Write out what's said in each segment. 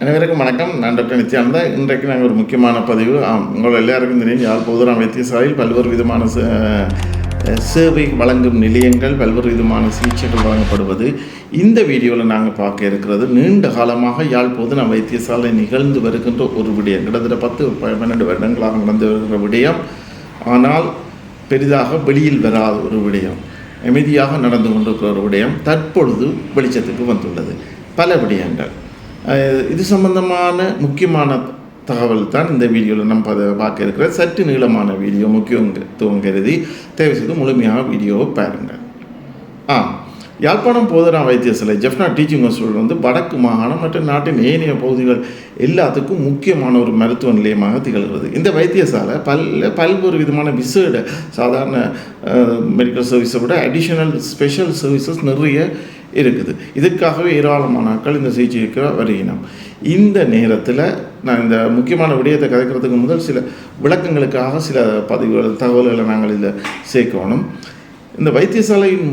அனைவருக்கும் வணக்கம். நான் டாக்டர் நித்யானந்தா. இன்றைக்கு நாங்கள் ஒரு முக்கியமான பதிவு. உங்கள் எல்லாருக்கும் தெரியும் யாழ் பொதுராம் வைத்தியசாலையில் பல்வேறு விதமான சே- சேவை வழங்கும் நிலையங்கள் பல்வேறு விதமான சிகிச்சைகள் வழங்கப்படுவது. இந்த வீடியோவில் நாங்கள் பார்க்க இருக்கிறது நீண்ட காலமாக யாழ் பொதுராம் வைத்தியசாலை நிகழ்ந்து வருகின்ற ஒரு விடயம். கிட்டத்தட்ட பத்து பன்னெண்டு வருடங்களாக நடந்து வருகிற விடயம். ஆனால் பெரிதாக வெளியில் வராத ஒரு விடயம். அமைதியாக நடந்து கொண்டிருக்கிற ஒரு விடயம். தற்பொழுது வெளிச்சத்துக்கு வந்துள்ளது. பல விடயங்கள். இது சம்பந்தமான முக்கியமான தகவல் தான் இந்த வீடியோவில் நம்ம அதை பார்க்க இருக்கிற சற்று நீளமான வீடியோ முக்கியத்துவம் கருதி தயவு செய்து முழுமையாக வீடியோவை பாருங்கள் ஆ யாழ்ப்பாணம் போதனா வைத்தியசாலை ஜெஃப்னா டீச்சிங் ஹாஸ்பிட்டல் வந்து வடக்கு மாகாணம் மற்றும் நாட்டின் ஏனைய பகுதிகள் எல்லாத்துக்கும் முக்கியமான ஒரு மருத்துவ நிலையமாக திகழ்கிறது. இந்த வைத்தியசாலை பல் பல்வேறு விதமான விசேட சாதாரண மெடிக்கல் சர்வீஸை விட அடிஷனல் ஸ்பெஷல் சர்வீசஸ் நிறைய இருக்குது. இதுக்காகவே ஏராளமான ஆட்கள் இந்த சிகிச்சைக்கு வருகினோம் இந்த நேரத்தில் நான் இந்த முக்கியமான விடயத்தை கதைக்கிறதுக்கு முதல் சில விளக்கங்களுக்காக சில பதிவுகள் தகவல்களை நாங்கள் இதில் சேர்க்கணும். இந்த வைத்தியசாலையின்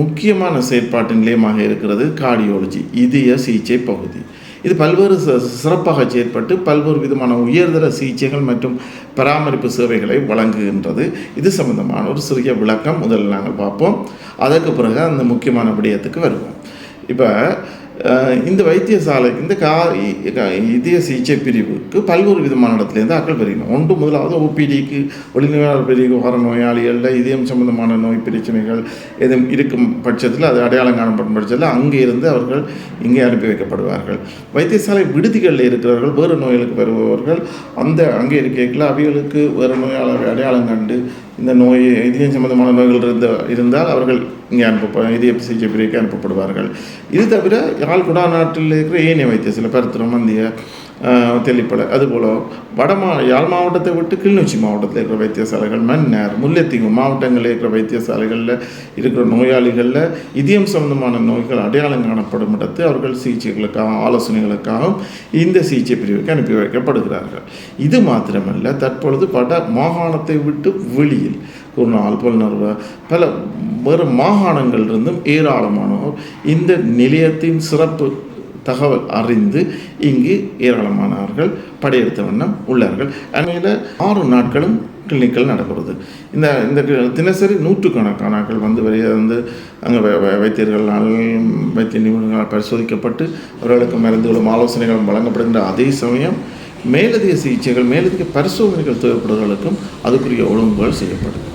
முக்கியமான செயற்பாட்டு நிலையமாக இருக்கிறது கார்டியோலஜி இதய சிகிச்சை பகுதி. இது பல்வேறு ச- சிறப்பாக செயற்பட்டு பல்வேறு விதமான உயர்தர சிகிச்சைகள் மற்றும் பராமரிப்பு சேவைகளை வழங்குகின்றது. இது சம்பந்தமான ஒரு சிறிய விளக்கம் முதல்ல நாங்கள் பார்ப்போம். அதற்கு பிறகு அந்த முக்கியமான விடயத்துக்கு வருவோம். இப்போ இந்த வைத்தியசாலை இந்த கா இதய சிகிச்சை பிரிவுக்கு பல்வேறு விதமான இடத்துலேருந்து ஆக்கள் பெரியணும் ஒன்று முதலாவது ஓபிடிக்கு ஒளிநோயாளர் பிரிவு வர நோயாளிகளில் இதயம் சம்பந்தமான நோய் பிரச்சனைகள் எதுவும் இருக்கும் பட்சத்தில் அது அடையாளம் காணப்படும் பட்சத்தில் அங்கே இருந்து அவர்கள் இங்கே அனுப்பி வைக்கப்படுவார்கள். வைத்தியசாலை விடுதிகளில் இருக்கிறவர்கள் வேறு நோய்களுக்கு வருபவர்கள் அந்த அங்கே இருக்கைகளில் அவைகளுக்கு வேறு நோயாளர்கள் அடையாளம் கண்டு இந்த நோய் இதயம் சம்பந்தமான நோய்கள் இருந்த இருந்தால் அவர்கள் இங்கே அனுப்ப இதய சிகிச்சை பிரிவுக்கு அனுப்பப்படுவார்கள். இது தவிர யாழ் குடாநாட்டில் இருக்கிற ஏனைய வைத்திய சில பருத்திரம் மந்திய ஆஹ், அதுபோல் அதுபோல் வடமா யாழ் மாவட்டத்தை விட்டு கிளிநொச்சி மாவட்டத்தில் இருக்கிற வைத்தியசாலைகள் மன்னார் முல்லைத்தீவு மாவட்டங்களில் இருக்கிற வைத்தியசாலைகளில் இருக்கிற நோயாளிகளில் இதயம் சம்பந்தமான நோய்கள் அடையாளம் காணப்படும் இடத்து அவர்கள் சிகிச்சைகளுக்காக ஆலோசனைகளுக்காகவும் இந்த சிகிச்சை பிரிவுக்கு அனுப்பி வைக்கப்படுகிறார்கள். இது மாத்திரமல்ல தற்பொழுது வட மாகாணத்தை விட்டு வெளியில் குருநாள் புலனர்வ பல வேறு மாகாணங்களிலிருந்தும் ஏராளமானோர் இந்த நிலையத்தின் சிறப்பு தகவல் அறிந்து இங்கு ஏராளமானவர்கள் படையெடுத்த வண்ணம் உள்ளார்கள். அண்மையில் ஆறு நாட்களும் கிளினிக்கல் நடக்கிறது இந்த இந்த தினசரி நூற்றுக்கணக்கான ஆட்கள் வந்து வெளியே வந்து அங்கே வைத்தியர்களால் வைத்திய நிபுணர்களால் பரிசோதிக்கப்பட்டு அவர்களுக்கு மருந்துகளும் ஆலோசனைகளும் வழங்கப்படுகின்ற அதே சமயம் மேலதிக சிகிச்சைகள் மேலதிக பரிசோதனைகள் தேவைப்படுவதற்கும் அதுக்குரிய ஒழுங்குகள் செய்யப்படுது.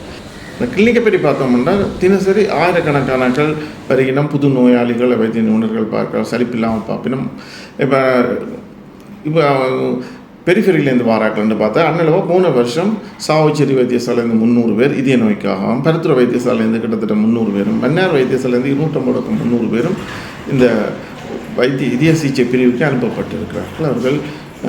கிளினிக்கை பற்றி பார்த்தோம்னா தினசரி ஆயிரக்கணக்கானக்கள் வருகினம் புது நோயாளிகள் வைத்திய நிபுணர்கள் பார்க்க சலிப்பில்லாமல் பார்ப்பினும் இப்போ இப்போ பெரிஃபெரியிலேருந்து வாராக்கள்னு பார்த்தா அண்ணளவாக போன வருஷம் சாவச்சேரி வைத்தியசாலையிலேருந்து முந்நூறு பேர் இதய நோய்க்காகவும் பருத்துறை வைத்தியசாலையிலேருந்து கிட்டத்தட்ட முந்நூறு பேரும் மன்னார் வைத்தியசாலையிலேருந்து இருநூற்றம்பதுக்கு முந்நூறு பேரும் இந்த வைத்திய இதய சிகிச்சை பிரிவுக்கு அனுப்பப்பட்டிருக்கிறார்கள். அவர்கள்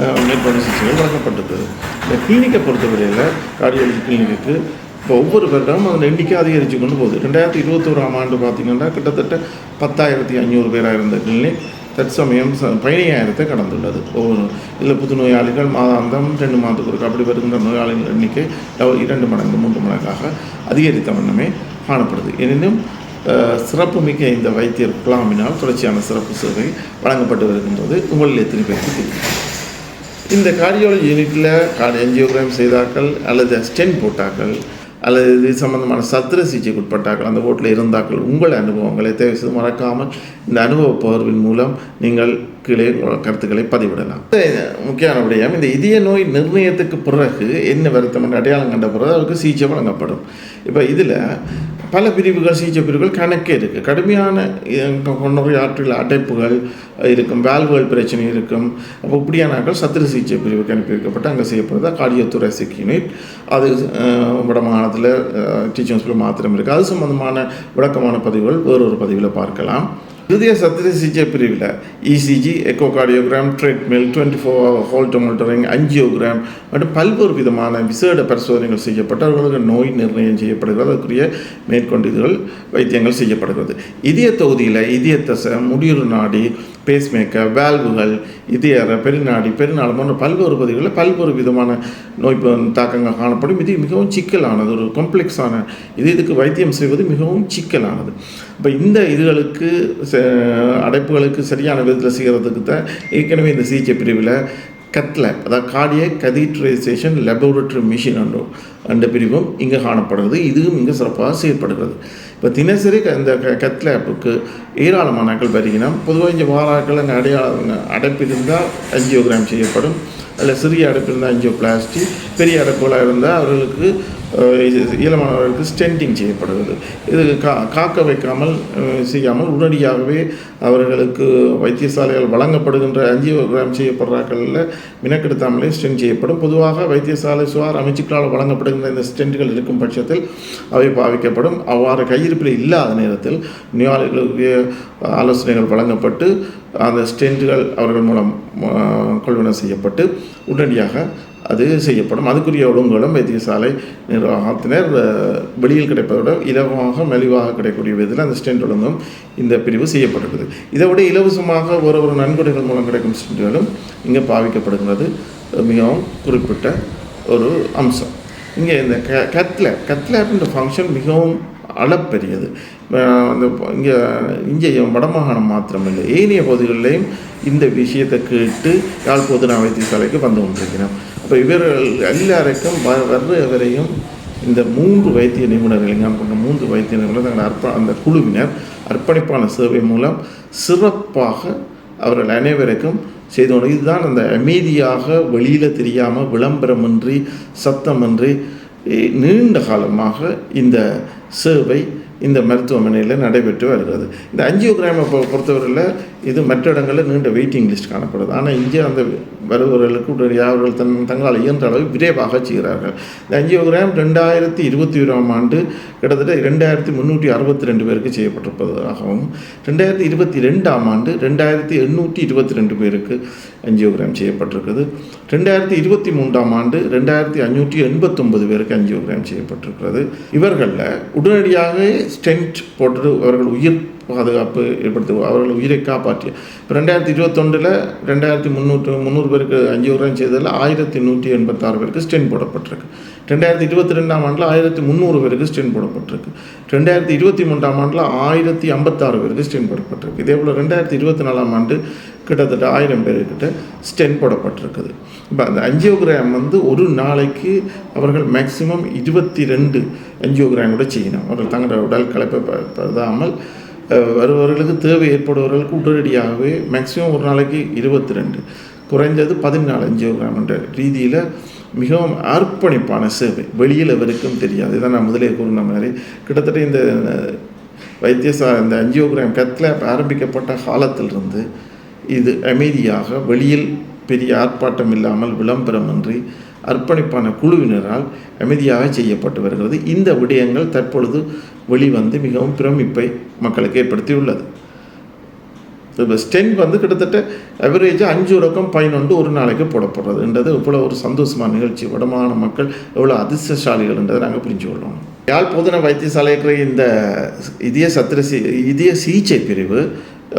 அஹ், மேற்கொண்ட சிகிச்சைகள் வழங்கப்பட்டது இந்த கிளினிக்கை பொறுத்தவரையில் கார்டியாலஜி கிளினிக்கு இப்போ ஒவ்வொரு வருடமும் அதன் எண்ணிக்கை அதிகரித்து கொண்டு போகுது. ரெண்டாயிரத்தி இருபத்தோராம் ஆண்டு பார்த்தீங்கன்னா கிட்டத்தட்ட பத்தாயிரத்தி ஐநூறு பேராக இருந்த நிலை தற்சமயம் பதினையாயிரத்தை கடந்துள்ளது. ஒவ்வொரு இதில் புது நோயாளிகள் மாதாந்தம் ரெண்டு மாதத்துக்கு ஒரு அப்படி வருகின்ற நோயாளிகள் எண்ணிக்கை இரண்டு மடங்கு மூன்று மடங்காக அதிகரித்த வண்ணமே காணப்படுது. எனினும் சிறப்புமிக்க இந்த வைத்தியர் குழாமினால் தொடர்ச்சியான சிறப்பு சேவை வழங்கப்பட்டு வருகின்றது. உங்களில் எத்தனை பேருக்கு தெரியும்? இந்த கார்டியாலஜி யூனிட்டில் கார்டி என்ஜியோகிராம் செய்தாக்கள் அல்லது ஸ்டென் போட்டாக்கள் அல்லது இது சம்பந்தமான சத்திர சிகிச்சைக்கு உட்பட்டாக்கள் அந்த ஓட்டில் இருந்தாக்கள் உங்கள் அனுபவங்களை தேவை செய்து மறக்காமல் இந்த அனுபவ பகிர்வின் மூலம் நீங்கள் கீழே கருத்துக்களை பதிவிடலாம். முக்கியமான விடயம் இந்த இதய நோய் நிர்ணயத்துக்கு பிறகு என்ன வருத்தம் அடையாளம் கண்ட பிறகு அவருக்கு சிகிச்சை வழங்கப்படும். இப்போ இதில் பல பிரிவுகள் சிகிச்சை பிரிவுகள் கணக்கே இருக்குது கடுமையான அஹ், கொண்டோரை ஆற்றில் அடைப்புகள் இருக்கும் வேல்வுகள் பிரச்சனை இருக்கும். அப்போ இப்படியானாக்கள் சத்திர சிகிச்சை பிரிவுக்கு அனுப்பி வைக்கப்பட்டு அங்கே செய்யப்படுறது கார்டியோத்துரசிக் யூனிட் அது வடமாநிலத்தில் டீச்சிங் ஹாஸ்பிட்டல் மாத்திரம் இருக்குது அது சம்பந்தமான விளக்கமான பதிவுகள் வேறொரு பதிவில் பார்க்கலாம். இறுதிய சத்திர சிகிச்சை பிரிவில் ECG echocardiogram treadmill twenty four Holter monitoring angiogram மற்றும் பல்வேறு விதமான விசேட பரிசோதனைகள் செய்யப்பட்டு அவர்களுக்கு நோய் நிர்ணயம் செய்யப்படுகிறது அதற்குரிய மேற்கொண்டு இதுகள் வைத்தியங்கள் செய்யப்படுகிறது இதய தொகுதியில் இதய தசை முடியுறு நாடி பேஸ்மேக்கர் வேல்வுகள் இதயற பெருநாடி பெருநாள் போன்ற பல்வேறு பகுதிகளில் பல்வேறு விதமான நோய் தாக்கங்கள் காணப்படும். இது மிகவும் சிக்கலானது. ஒரு காம்ப்ளெக்ஸான இது இதுக்கு வைத்தியம் செய்வது மிகவும் சிக்கலானது. இப்போ இந்த இதுகளுக்கு அடைப்புகளுக்கு சரியான விதத்தில் செய்கிறதுக்கு தான் ஏற்கனவே இந்த சிகிச்சை பிரிவில் கத்லேப் அதாவது கார்டியக் கதீட்ரைசேஷன் லெபோரட்டரி மிஷின் அண்டோ அந்த பிரிவும் இங்கே காணப்படுகிறது. இதுவும் இங்கே சிறப்பாக செயற்படுகிறது இப்போ தினசரி க- இந்த க ஏராளமான நகல் வருகினா பொதுவாக இங்கே வாராக்கள் அந்த அடையாள அடைப்பு இருந்தால் அஞ்சியோகிராம் செய்யப்படும். அதில் சிறிய அடைப்பு இருந்தால் அஞ்சியோ பிளாஸ்டிக் பெரிய அடைப்புகளாக இருந்தால் அவர்களுக்கு அஹ், இது- ஸ்டென்டிங் செய்யப்படுகிறது. இது கா காக்க வைக்காமல் செய்யாமல் உடனடியாகவே அவர்களுக்கு வைத்தியசாலைகள் வழங்கப்படுகின்ற அஞ்சியோகிராம் செய்யப்படுறாக்களில் மினக்கெடுத்தாமலே ஸ்டென்ட் செய்யப்படும். பொதுவாக வைத்தியசாலை சுவார் அமைச்சுக்களால் வழங்கப்படுகின்ற இந்த ஸ்டென்ட்கள் இருக்கும் பட்சத்தில் அவை பாவிக்கப்படும். அவ்வாறு கையிருப்பில் இல்லாத நேரத்தில் நோயாளிகளுக்கு ஆலோசனைகள் வழங்கப்பட்டு அந்த ஸ்டென்ட்டுகள் அவர்கள் மூலம் கொள்வனை செய்யப்பட்டு உடனடியாக அது செய்யப்படும். அதுக்குரிய ஒழுங்குகளும் வைத்தியசாலை நிர்வாகத்தினர் வெளியில் கிடைப்பதோட இலவமாக மலிவாக கிடைக்கக்கூடிய விதத்தில் அந்த ஸ்டென்ட் ஒழுங்கும் இந்த பிரிவு செய்யப்பட்டுள்ளது இதை விட இலவசமாக ஒரு ஒரு நன்கொடைகள் மூலம் கிடைக்கும் ஸ்டென்ட்டுகளும் இங்கே பாவிக்கப்படுகிறது மிகவும் குறிப்பிட்ட ஒரு அம்சம். இங்கே இந்த க கத்லேப் கத்லேப்ன்ற ஃபங்க்ஷன் மிகவும் அளப்பெரியது. அந்த இங்கே இங்கே வடமாகாணம் மாத்திரமில்லை. ஏனைய பகுதிகளிலையும் இந்த விஷயத்தை கேட்டு யாழ் பொதுநா வைத்தியசாலைக்கு வந்து கொண்டிருக்கிறோம். இப்போ இவர்கள் எல்லாருக்கும் வ வர்றவரையும் இந்த மூன்று வைத்திய நிபுணர்கள் இங்கே கொண்ட மூன்று வைத்திய நிபுணர் தங்கள் அர்ப்ப அந்த குழுவினர் அர்ப்பணிப்பான சேவை மூலம் சிறப்பாக அவர்கள் அனைவருக்கும் செய்து கொண்டு இதுதான் அந்த அமைதியாக வெளியில் தெரியாமல் விளம்பரமின்றி சத்தமின்றி நீண்ட காலமாக இந்த சேவை இந்த மருத்துவமனையில் நடைபெற்று வருகிறது. இந்த அஞ்சியோகிராமை பொ பொறுத்தவரையில் இது மற்ற இடங்களில் நீண்ட வெயிட்டிங் லிஸ்ட் காணப்படுது. ஆனால் இங்கே அந்த வருபவர்களுக்கு உடனடியாக அவர்கள் தன் தங்களால் இயன்ற அளவு விரைவாக செய்கிறார்கள். இந்த அஞ்சியோகிராம் ரெண்டாயிரத்தி இருபத்தி ஓராம் ஆண்டு கிட்டத்தட்ட ரெண்டாயிரத்தி முந்நூற்றி அறுபத்தி ரெண்டு பேருக்கு செய்யப்பட்டிருப்பதாகவும் ரெண்டாயிரத்தி இருபத்தி ரெண்டாம் ஆண்டு ரெண்டாயிரத்தி எண்ணூற்றி இருபத்தி ரெண்டு பேருக்கு அஞ்சியோகிராம் செய்யப்பட்டிருக்குது. ரெண்டாயிரத்தி இருபத்தி மூன்றாம் ஆண்டு ரெண்டாயிரத்தி அஞ்சூற்றி எண்பத்தொன்பது பேருக்கு அஞ்சியோகிராம் செய்யப்பட்டிருக்கிறது. இவர்களில் உடனடியாக ஸ்டென்ட் போட்டு அவர்கள் உயிர் பாதுகாப்பு ஏற்படுத்து அவர்கள் உயிரை காப்பாற்றிய. இப்போ ரெண்டாயிரத்தி இருபத்தொண்டில் ரெண்டாயிரத்தி முந்நூற்று முந்நூறு பேருக்கு அஞ்சு ரூபாய் செய்ததில் ஆயிரத்தி நூற்றி எண்பத்தாறு பேருக்கு ஸ்டென்ட் போடப்பட்டிருக்கு. ரெண்டாயிரத்தி இருபத்தி ரெண்டாம் ஆண்டில் ஆயிரத்தி முந்நூறு பேருக்கு ஸ்டென்ட் போடப்பட்டிருக்கு. ரெண்டாயிரத்தி இருபத்தி மூன்றாம் ஆண்டில் ஆயிரத்தி ஐம்பத்தாறு பேருக்கு ஸ்டென்ட் போடப்பட்டிருக்கு. இதே போல் ரெண்டாயிரத்தி இருபத்தி நாலாம் ஆண்டு கிட்டத்தட்ட ஆயிரம் பேர்கிட்ட ஸ்டென் போடப்பட்டிருக்குது. இப்போ அந்த அஞ்சியோகிராம் வந்து ஒரு நாளைக்கு அவர்கள் மேக்சிமம் இருபத்தி ரெண்டு அஞ்சியோகிராம் கூட செய்யணும் அவர்கள் தங்களோட உடல் கலப்பை பதாமல் வருபவர்களுக்கு தேவை ஏற்படுபவர்களுக்கு உடனடியாகவே மேக்சிமம் ஒரு நாளைக்கு இருபத்தி ரெண்டு குறைஞ்சது பதினாலு அஞ்சியோகிராம் என்ற ரீதியில் மிகவும் அர்ப்பணிப்பான சேவை. வெளியில் எவருக்கும் தெரியாது. இதான் நான் முதலே கூறின மாதிரி. கிட்டத்தட்ட இந்த அஹ், வைத்தியசா இந்த அஞ்சியோகிராம் கத்லேப் ஆரம்பிக்கப்பட்ட காலத்திலிருந்து இது அமைதியாக வெளியில் பெரிய ஆர்ப்பாட்டம் இல்லாமல் விளம்பரமின்றி அர்ப்பணிப்பான குழுவினரால் அமைதியாக செய்யப்பட்டு வருகிறது. இந்த விடயங்கள் தற்பொழுது வெளிவந்து மிகவும் பிரமிப்பை மக்களுக்கு ஏற்படுத்தியுள்ளது. இப்போ ஸ்டென்ட் வந்து கிட்டத்தட்ட அவரேஜாக அஞ்சு ரொக்கம் பதினொன்று ஒரு நாளைக்கு போடப்படுறதுன்றது இவ்வளோ ஒரு சந்தோஷமான நிகழ்ச்சி. வடமான மக்கள் எவ்வளோ அதிர்ஷ்டசாலிகள்ன்றதை நாங்கள் புரிஞ்சு கொள்ளணும் யாழ் பொதுன வைத்தியசாலைக்கிற இந்த இதய சத்திர சி இதய சிகிச்சை பிரிவு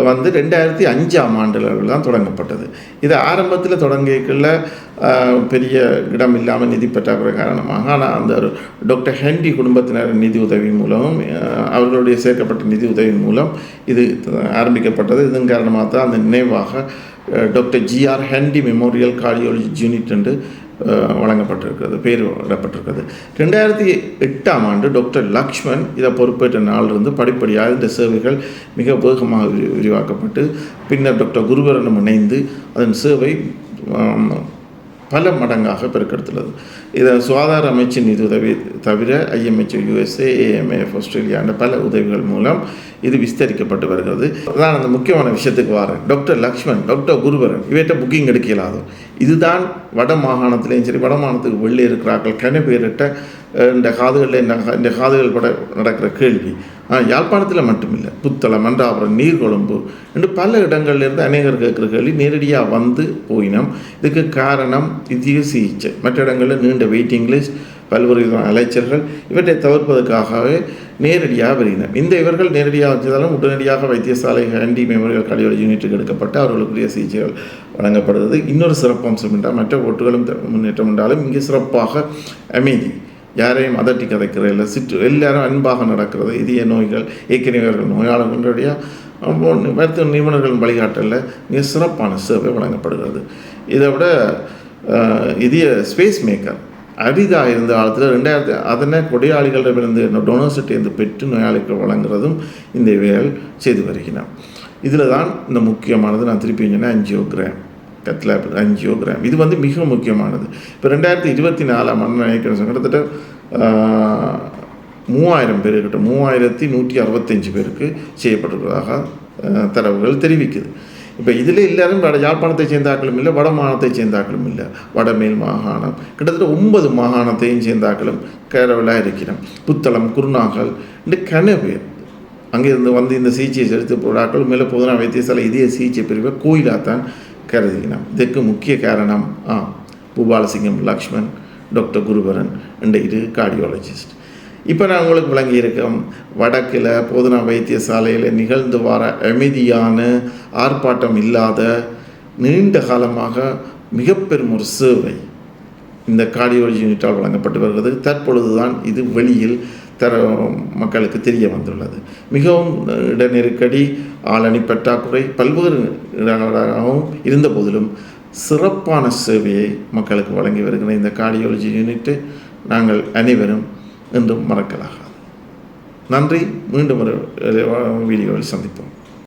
வந்து ரெண்டாயிரத்தி அஞ்சாம் ஆண்டுகளில் தான் தொடங்கப்பட்டது. இது ஆரம்பத்தில் தொடங்கியக்குள்ள பெரிய இடம் இல்லாமல் நிதி பற்றாக்குறை காரணமாக ஆனால் அந்த டாக்டர் ஹென்ரி குடும்பத்தினர் நிதி உதவி மூலம் அவர்களுடைய சேர்க்கப்பட்ட நிதி உதவி மூலம் இது ஆரம்பிக்கப்பட்டது. இதன் காரணமாக தான் அந்த நினைவாக doctor GR ஹென்டி memorial cardiology unit என்று வழங்கப்பட்டிருக்கிறது பேர் விடப்பட்டிருக்கிறது ரெண்டாயிரத்தி எட்டாம் ஆண்டு டாக்டர் லக்ஷ்மண் இதை பொறுப்பேற்ற நாளிலிருந்து படிப்படியாக இந்த சேவைகள் மிக வேகமாக விரி- விரிவாக்கப்பட்டு பின்னர் டாக்டர் குருவரனும் இணைந்து அதன் சேவை பல மடங்காக பெருக்கெடுத்துள்ளது. இதை சுகாதார அமைச்சின் நிதி உதவி தவிர ஐஎம்ஹெச் யூஎஸ்ஏ ஏஎம்ஏஎஃப் ஆஸ்திரேலியாண்ட பல உதவிகள் மூலம் இது விஸ்தரிக்கப்பட்டு வருகிறது. அதான் அந்த முக்கியமான விஷயத்துக்கு வரேன். டாக்டர் லக்ஷ்மண் டாக்டர் குருவரன் இவற்றை புக்கிங் எடுக்க இயலாதோ இதுதான் வட மாகாணத்திலையும் சரி வட மாகாணத்துக்கு வெளியே இருக்கிறார்கள் கன பேரிட்ட இந்த காதுகளில் இந்த காதுகள் பட நடக்கிற கேள்வி. யாழ்ப்பாணத்தில் மட்டுமில்லை. புத்தளம் மன்றாபுரம் நீர்கொழும்பு என்று பல இடங்கள்லேருந்து அநேகர் கேட்குற கேள்வி நேரடியாக வந்து போயினோம். இதுக்கு காரணம் இதய சிகிச்சை. மற்ற இடங்களில் நீண்ட வெயிட்டிங் லிஸ்ட் பல்வேறு விதமான அலைச்சல்கள் இவற்றை தவிர்ப்பதற்காகவே நேரடியாக வருகின்றனர் இந்த இவர்கள் நேரடியாக வச்சதாலும் உடனடியாக வைத்தியசாலை ஹேண்டி மெமோரியல் கார்டியாலஜி யூனிட்டுக்கு எடுக்கப்பட்டு அவர்களுக்குரிய சிகிச்சைகள் வழங்கப்படுகிறது. இன்னொரு சிறப்பம்சம் என்றால் மற்ற ஓட்டுகளும் முன்னேற்றம் என்றாலும் இங்கே சிறப்பாக அமைதி. யாரையும் அதட்டி கதைக்கிற இல்லை சிற்று எல்லாரும் அன்பாக நடக்கிறது. இதய நோய்கள் ஏற்கனவே அவர்கள் நோயாளர்களுடைய மருத்துவ நிபுணர்களின் வழிகாட்டலில் மிக சிறப்பான சேவை வழங்கப்படுகிறது. இதை விட இதய ஸ்பேஸ் மேக்கர் அரிதாக இருந்த காலத்தில் ரெண்டாயிரத்தி அதனை கொடையாளிகளிடமிருந்து டொனோசிட்டிருந்து பெற்று நோயாளிகள் வழங்குறதும் இந்த இவைகள் செய்து வருகிறோம் இதில் தான் இந்த முக்கியமானது நான் திருப்பி சொன்னேன் அஞ்சியோகிராம் கத்லாப் அஞ்சியோகிராம் இது வந்து மிக முக்கியமானது. இப்போ ரெண்டாயிரத்தி இருபத்தி நாலாம் ஆண்டு நினைக்கிறேன் கிட்டத்தட்ட மூவாயிரம் மூவாயிரம் பேர்கிட்ட மூவாயிரத்தி நூற்றி அறுபத்தஞ்சு பேருக்கு செய்யப்பட்டிருப்பதாக தரவுகள் தெரிவிக்குது. இப்போ இதில் எல்லாரும் வட யாழ்ப்பாணத்தை சேர்ந்தாக்களும் இல்லை வட மாகாணத்தை சேர்ந்தாக்களும் இல்லை வடமேல் மாகாணம் கிட்டத்தட்ட ஒன்பது மாகாணத்தையும் சேர்ந்தாக்களும் கேரவலாக இருக்கிறோம் புத்தளம் குருநாகல் இந்த கன பேர். அங்கிருந்து வந்து இந்த சிகிச்சையை செலுத்த போடாக்கள் மேலே போதுனா வைத்தியசாலை இதே சிகிச்சை பிரிவை கோயிலாகத்தான் கருதுகிறோம் இதற்கு முக்கிய காரணம் ஆ பூபாலசிங்கம் லக்ஷ்மண் டாக்டர் குருபரன் என்ற இரு கார்டியாலஜிஸ்ட் இப்போ நான் உங்களுக்கு விளங்கியிருக்கோம் வடக்கில் போதனா வைத்தியசாலையில் நிகழ்ந்து வர அமைதியான ஆர்ப்பாட்டம் இல்லாத நீண்ட காலமாக மிக பெரும் ஒரு சேவை இந்த கார்டியாலஜி யூனிட்டால் வழங்கப்பட்டு வருகிறது. தற்பொழுது தான் இது வெளியில் தர மக்களுக்கு தெரிய வந்துள்ளது. மிகவும் இட நெருக்கடி ஆளணி பற்றாக்குறை பல்வேறு இடங்களாகவும் இருந்த போதிலும் சிறப்பான சேவையை மக்களுக்கு வழங்கி வருகிற இந்த கார்டியாலஜி யூனிட்டு நாங்கள் அனைவரும் என்றும் மறக்கலாகாது. நன்றி. மீண்டும் ஒரு வீடியோவில் சந்திப்போம்.